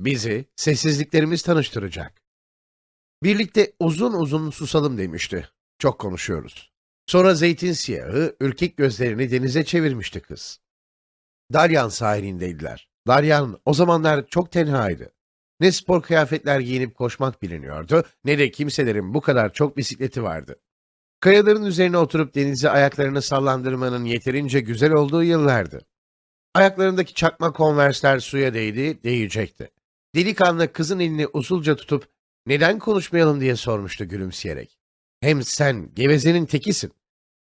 Bizi sessizliklerimiz tanıştıracak. Birlikte uzun uzun susalım demişti. Çok konuşuyoruz. Sonra zeytin siyahı, ürkek gözlerini denize çevirmişti kız. Dalyan sahilindeydiler. Dalyan o zamanlar çok tenhaydı. Ne spor kıyafetler giyinip koşmak biliniyordu, ne de kimselerin bu kadar çok bisikleti vardı. Kayaların üzerine oturup denize ayaklarını sallandırmanın yeterince güzel olduğu yıllardı. Ayaklarındaki çakma konversler suya değdi, değecekti. Delikanlı kızın elini usulca tutup neden konuşmayalım diye sormuştu gülümseyerek. Hem sen gevezenin tekisin.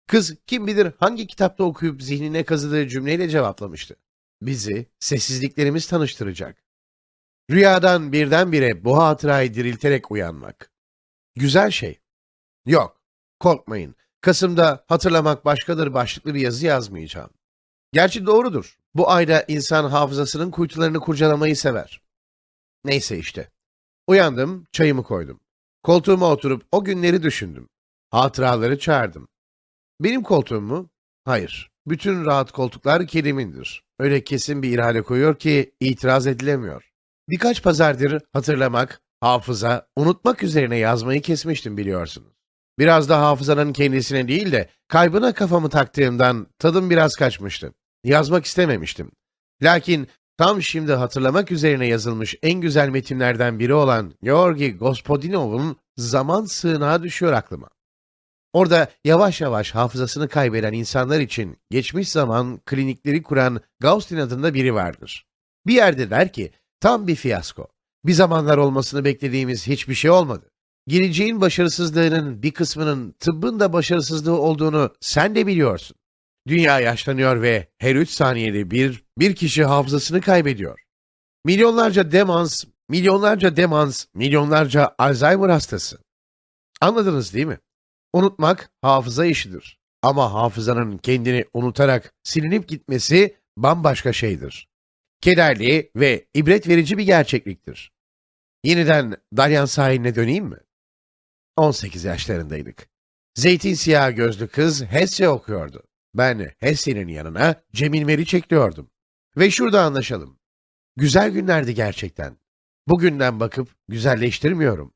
Kız kim bilir hangi kitapta okuyup zihnine kazıdığı cümleyle cevaplamıştı. Bizi sessizliklerimiz tanıştıracak. Rüyadan birdenbire bu hatırayı dirilterek uyanmak. Güzel şey. Yok, korkmayın. Kasım'da hatırlamak başkadır başlıklı bir yazı yazmayacağım. Gerçi doğrudur. Bu ayda insan hafızasının kuytularını kurcalamayı sever. Neyse işte. Uyandım, çayımı koydum. Koltuğuma oturup o günleri düşündüm. Hatıraları çağırdım. Benim koltuğum mu? Hayır. Bütün rahat koltuklar Kerim'indir. Öyle kesin bir irade koyuyor ki itiraz edilemiyor. Birkaç pazardır hatırlamak, hafıza, unutmak üzerine yazmayı kesmiştim biliyorsunuz. Biraz da hafızanın kendisine değil de kaybına kafamı taktığımdan tadım biraz kaçmıştı. Yazmak istememiştim. Lakin tam şimdi hatırlamak üzerine yazılmış en güzel metinlerden biri olan Georgi Gospodinov'un zaman sığınağı düşüyor aklıma. Orada yavaş yavaş hafızasını kaybeden insanlar için geçmiş zaman klinikleri kuran Gaustin adında biri vardır. Bir yerde der ki, tam bir fiyasko. Bir zamanlar olmasını beklediğimiz hiçbir şey olmadı. Geleceğin başarısızlığının bir kısmının tıbbın da başarısızlığı olduğunu sen de biliyorsun. Dünya yaşlanıyor ve her üç saniyede bir, bir kişi hafızasını kaybediyor. Milyonlarca demans, milyonlarca demans, milyonlarca Alzheimer hastası. Anladınız değil mi? Unutmak hafıza işidir. Ama hafızanın kendini unutarak silinip gitmesi bambaşka şeydir. Kederli ve ibret verici bir gerçekliktir. Yeniden Dalyan sahiline döneyim mi? 18 yaşlarındaydık. Zeytin siyah gözlü kız Hesse okuyordu. Ben Hesse'nin yanına Cemil Meriç ekliyordum. Ve şurada anlaşalım. Güzel günlerdi gerçekten. Bugünden bakıp güzelleştirmiyorum.